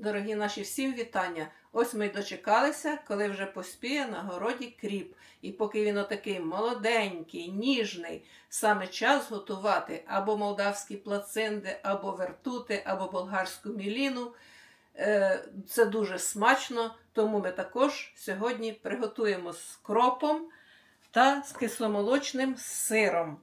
Дорогі наші, всім вітання! Ось ми й дочекалися, коли вже поспіє на городі кріп. І поки він отакий молоденький, ніжний, саме час готувати або молдавські плацинди, або вертути, або болгарську міліну. Е, Це дуже смачно, тому ми також сьогодні приготуємо з кропом та з кисломолочним сиром.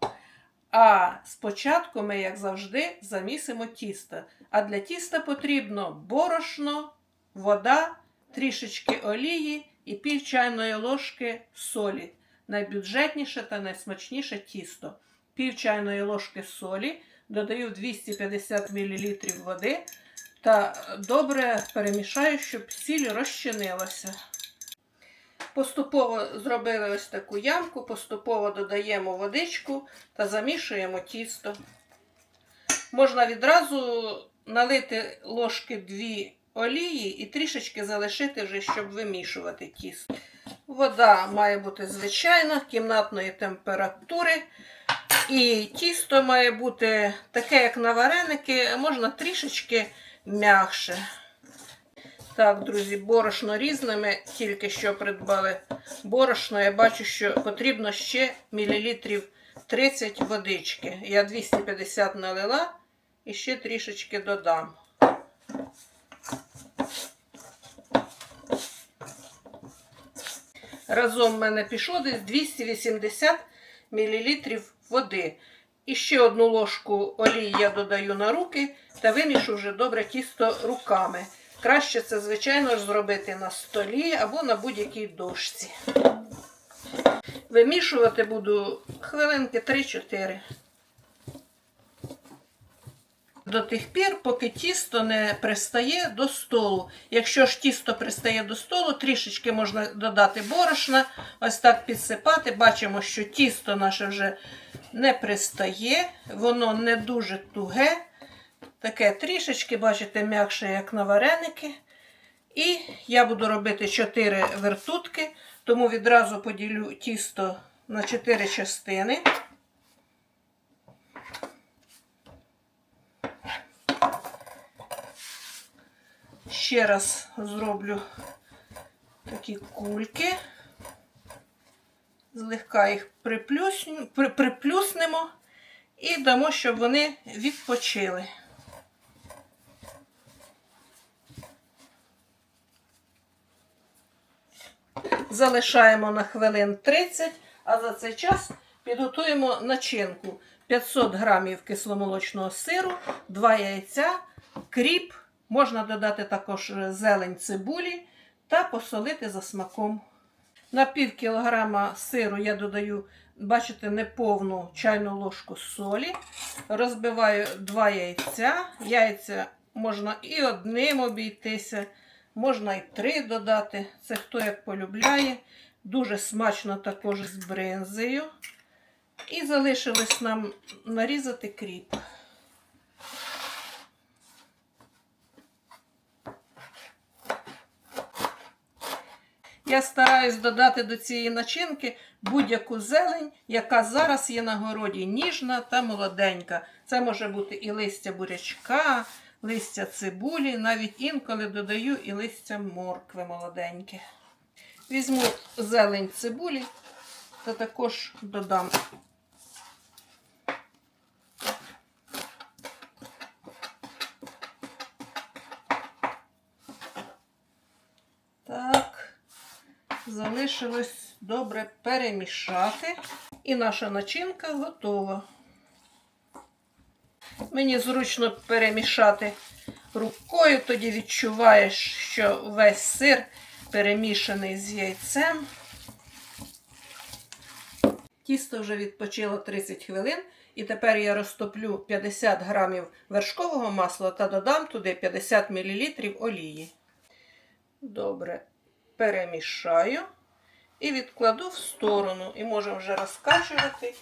А спочатку ми, як завжди, замісимо тісто. А для тіста потрібно борошно, вода, трішечки олії і пів чайної ложки солі. Найбюджетніше та найсмачніше тісто. Пів чайної ложки солі додаю 250 мл води та добре перемішаю, щоб сіль розчинилася. Поступово зробили ось таку ямку, поступово додаємо водичку та замішуємо тісто. Можна відразу налити ложки дві олії і трішечки залишити вже, щоб вимішувати тісто. Вода має бути звичайна, кімнатної температури. І тісто має бути таке, як на вареники, можна трішечки м'якше. Так, друзі, борошно різними, тільки що придбали борошно. Я бачу, що потрібно ще мілілітрів 30 водички. Я 250 налила і ще трішечки додам. Разом в мене пішло десь 280 мл води. І ще одну ложку олії я додаю на руки та вимішу вже добре тісто руками. Краще це, звичайно зробити на столі або на будь-якій дошці. Вимішувати буду хвилинки 3-4. До тих пір, поки тісто не пристає до столу. Якщо ж тісто пристає до столу, трішечки можна додати борошна, ось так підсипати. Бачимо, що тісто наше вже не пристає, воно не дуже туге. Таке трішечки, бачите, м'якше, як на вареники. І я буду робити 4 вертутки, тому відразу поділю тісто на 4 частини. Ще раз зроблю такі кульки, злегка їх приплюснемо і дамо, щоб вони відпочили. Залишаємо на хвилин 30, а за цей час підготуємо начинку 500 грамів кисломолочного сиру, 2 яйця, кріп, можна додати також зелень цибулі та посолити за смаком. На пів кілограма сиру я додаю, бачите, неповну чайну ложку солі. Розбиваю 2 яйця. Яйця можна і одним обійтися, можна і три додати. Це хто як полюбляє. Дуже смачно також з бринзою. І залишилось нам нарізати кріп. Я стараюсь додати до цієї начинки будь-яку зелень, яка зараз є на городі, ніжна та молоденька. Це може бути і листя бурячка, листя цибулі, навіть інколи додаю і листя моркви молоденьке. Візьму зелень цибулі та також додам. Так, залишилось добре перемішати. І наша начинка готова. Мені зручно перемішати рукою, тоді відчуваєш, що весь сир перемішаний з яйцем. Тісто вже відпочило 30 хвилин, і тепер я розтоплю 50 грамів вершкового масла та додам туди 50 мл олії. Добре перемішаю і відкладу в сторону. І можемо вже розкачувати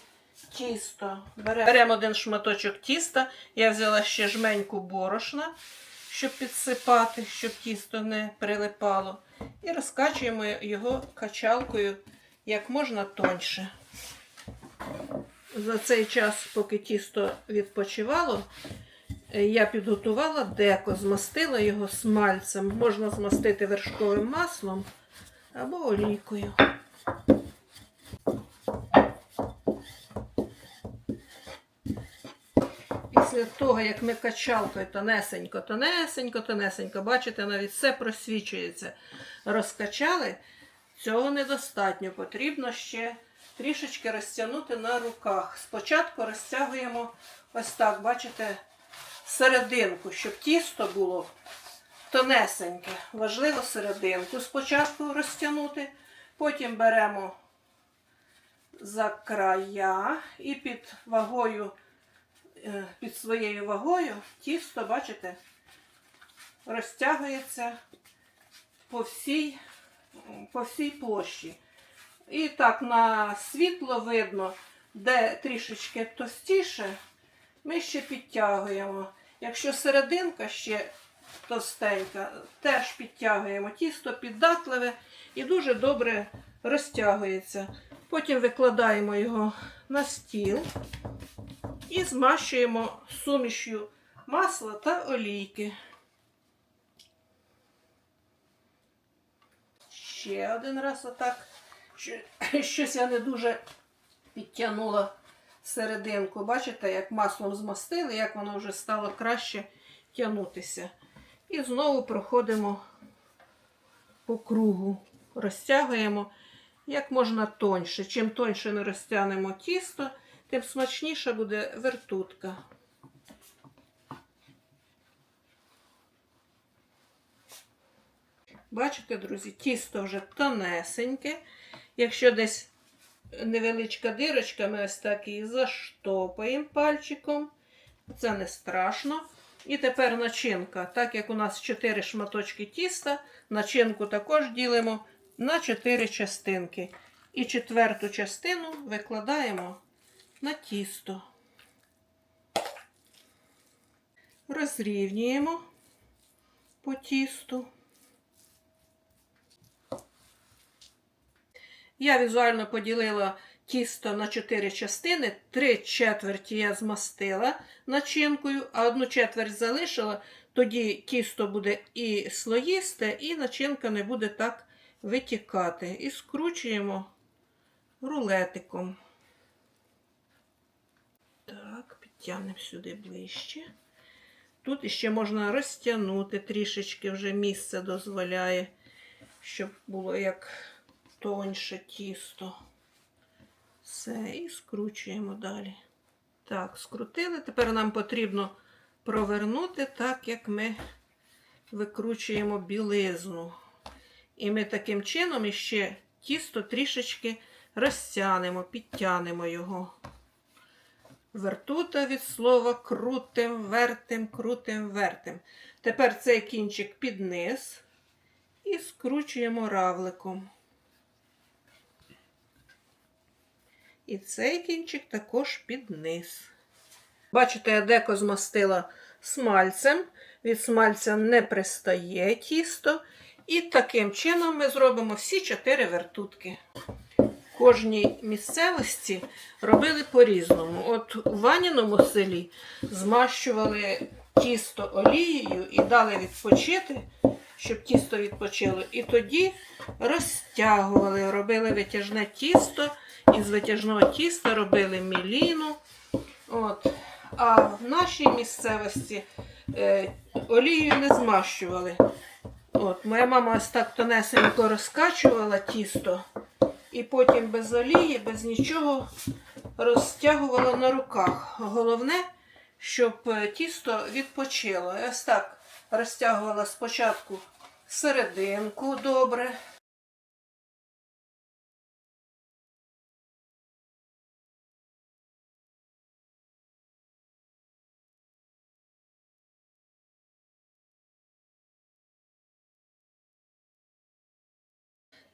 тісто. Беремо один шматочок тіста. Я взяла ще жменьку борошна, щоб підсипати, щоб тісто не прилипало. І розкачуємо його качалкою як можна тоньше. За цей час, поки тісто відпочивало, Я підготувала деко, змастила його смальцем. Можна змастити вершковим маслом або олійкою. Після того, як ми качалкою тонесенько, тонесенько, тонесенько, бачите, навіть все просвічується. Розкачали, цього недостатньо. Потрібно ще трішечки розтягнути на руках. Спочатку розтягуємо ось так, бачите, серединку, щоб тісто було тонесеньке. Важливо серединку спочатку розтягнути, потім беремо за края і під вагою, під своєю вагою тісто, бачите, розтягується по всій, по всій площі. І так на світло видно, де трішечки товстіше, ми ще підтягуємо. Якщо серединка ще товстенька, теж підтягуємо тісто піддатливе і дуже добре розтягується. Потім викладаємо його на стіл і змащуємо сумішю масла та олійки. Ще один раз отак. Що- Щось я не дуже підтягнула серединку. Бачите, як маслом змастили, як воно вже стало краще тягнутися. І знову проходимо по кругу, розтягуємо як можна тоньше. Чим тоньше ми розтягнемо тісто, тим смачніша буде вертутка. Бачите, друзі, тісто вже тонесеньке. Якщо десь невеличка дирочка, ми ось так її заштопаємо пальчиком. Це не страшно. І тепер начинка. Так як у нас 4 шматочки тіста, начинку також ділимо на 4 частинки. І четверту частину викладаємо на тісто. Розрівнюємо по тісту. Я візуально поділила тісто на 4 частини, 3 четверті я змастила начинкою, а одну четверть залишила, тоді тісто буде і слоїсте, і начинка не буде так витікати. І скручуємо рулетиком. Так, підтягнемо сюди ближче. Тут іще можна розтягнути трішечки, вже місце дозволяє, щоб було як тоньше тісто. Все, і скручуємо далі. Так, скрутили. Тепер нам потрібно провернути так, як ми викручуємо білизну. І ми таким чином іще тісто трішечки розтягнемо, підтягнемо його. Вертута від слова крутим, вертим, крутим, вертим. Тепер цей кінчик під низ і скручуємо равликом. І цей кінчик також під низ. Бачите, я деко змастила смальцем. Від смальця не пристає тісто. І таким чином ми зробимо всі чотири вертутки. Кожній місцевості робили по-різному. От у Ваніному селі змащували тісто олією і дали відпочити, щоб тісто відпочило. І тоді розтягували, робили витяжне тісто. Із витяжного тіста робили міліну. От. А в нашій місцевості е, олією не змащували. От, Моя мама ось так тонесенько розкачувала тісто, і потім без олії, без нічого розтягувала на руках. Головне, щоб е, тісто відпочило. Ось так розтягувала спочатку серединку добре.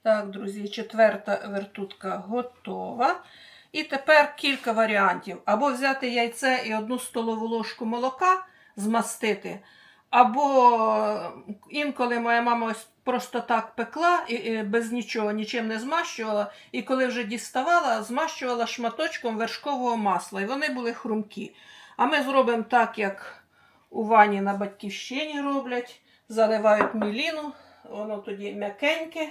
Так, друзі, четверта вертутка готова. І тепер кілька варіантів. Або взяти яйце і одну столову ложку молока змастити. Або інколи моя мама ось просто так пекла і, без нічого, нічим не змащувала. І коли вже діставала, змащувала шматочком вершкового масла. І вони були хрумкі. А ми зробимо так, як у ванні на батьківщині роблять, заливають міліну, воно тоді м'якеньке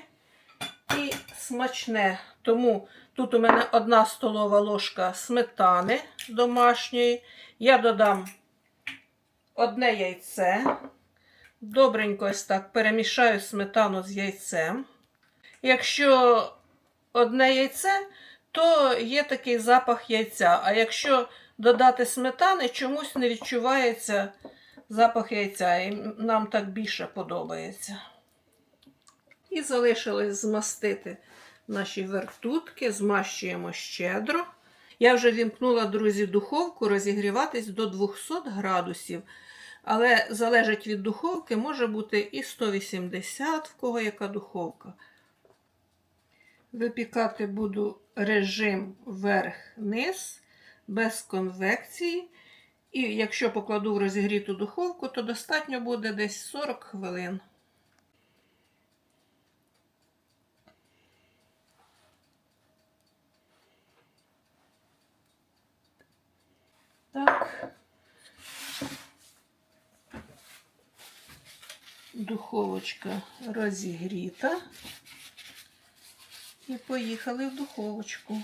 і смачне. Тому тут у мене одна столова ложка сметани домашньої. Я додам одне яйце. Добренько ось так перемішаю сметану з яйцем. Якщо одне яйце, то є такий запах яйця. А якщо додати сметани, чомусь не відчувається запах яйця. І нам так більше подобається. І залишилось змастити наші вертутки, змащуємо щедро. Я вже вімкнула, друзі, духовку розігріватись до 200 градусів. Але залежить від духовки, може бути і 180, в кого яка духовка. Випікати буду режим верх-низ, без конвекції. І якщо покладу в розігріту духовку, то достатньо буде десь 40 хвилин. Так. Духовочка розігріта. І поїхали в духовочку.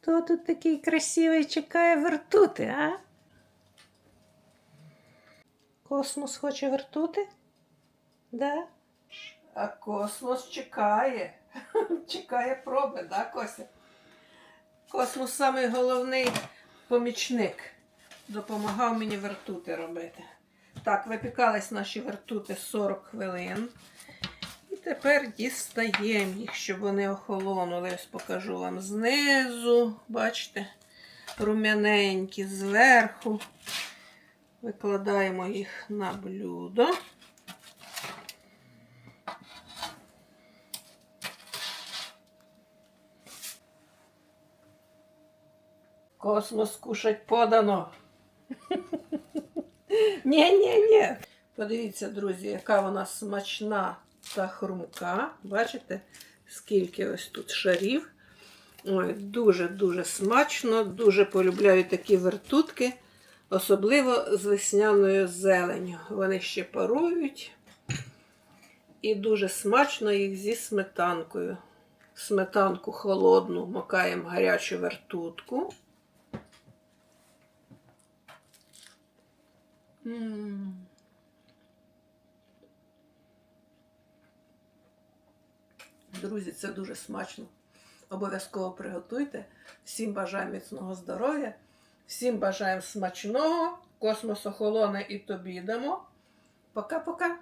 Хто тут такий красивий чекає вертути, а? Космос хоче вертути? Да? А космос чекає. Чекає проби, да, Кося? Космос самий головний помічник. Допомагав мені вертути робити. Так, випікались наші вертути 40 хвилин. І тепер дістаємо їх, щоб вони охолонули. Ось покажу вам знизу. Бачите, рум'яненькі зверху. Викладаємо їх на блюдо. Космос кушать подано. Ні, ні, ні. Подивіться, друзі, яка вона смачна та хрумка. Бачите, скільки ось тут шарів. Дуже-дуже смачно, дуже полюбляю такі вертутки, особливо з весняною зеленню. Вони ще парують. І дуже смачно їх зі сметанкою. Сметанку холодну макаємо гарячу вертутку. Друзі, це дуже смачно. Обов'язково приготуйте. Всім бажаю міцного здоров'я, всім бажаємо смачного. Космос охолоне і тобі дамо. Пока-пока.